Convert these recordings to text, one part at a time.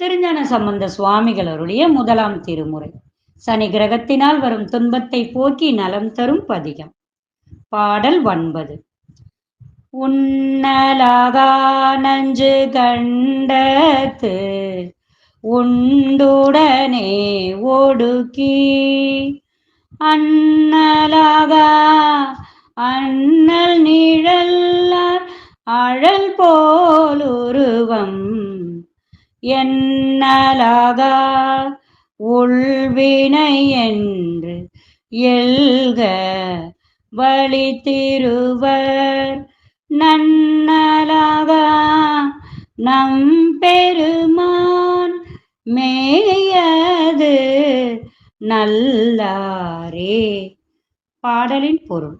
திருஞான சம்பந்த சுவாமிகள் அருளிய முதலாம் திருமுறை. சனி கிரகத்தினால் வரும் துன்பத்தை போக்கி நலம் தரும் பதிகம். பாடல் ஒன்பது. உன்னலாகா நஞ்சு கண்டத்து உண்டுடனே ஒடுக்கி அண்ணலாகா அண்ணல் நிழல்லார் அழல் போலுருவம் என்னலாகா உள்வினை என்று எல்க வழி திருவர். நன்னலாகா நம் பெருமான் மேயது நல்லாரே. பாடலின் பொருள்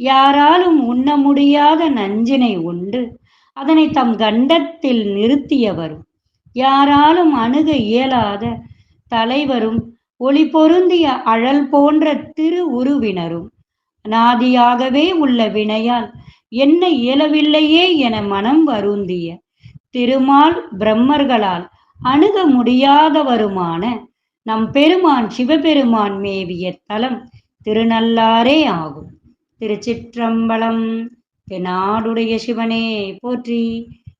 யாராலும் உண்ண முடியாத நஞ்சினை உண்டு அதனை தம் கண்டத்தில் நிறுத்தியவரும் யாராலும் அணுக இயலாத தலைவரும் ஒளி பொருந்திய அழல் போன்ற திரு உருவினரும் நாதியாகவே உள்ள வினையால் என்ன இயலவில்லையே என மனம் வருந்திய திருமால் பிரம்மர்களால் அணுக முடியாதவருமான நம் பெருமான் சிவபெருமான் மேவிய தலம் திருநள்ளாரே ஆகும். திருச்சிற்றம்பலம் நாடுடைய சிவனே போற்றி.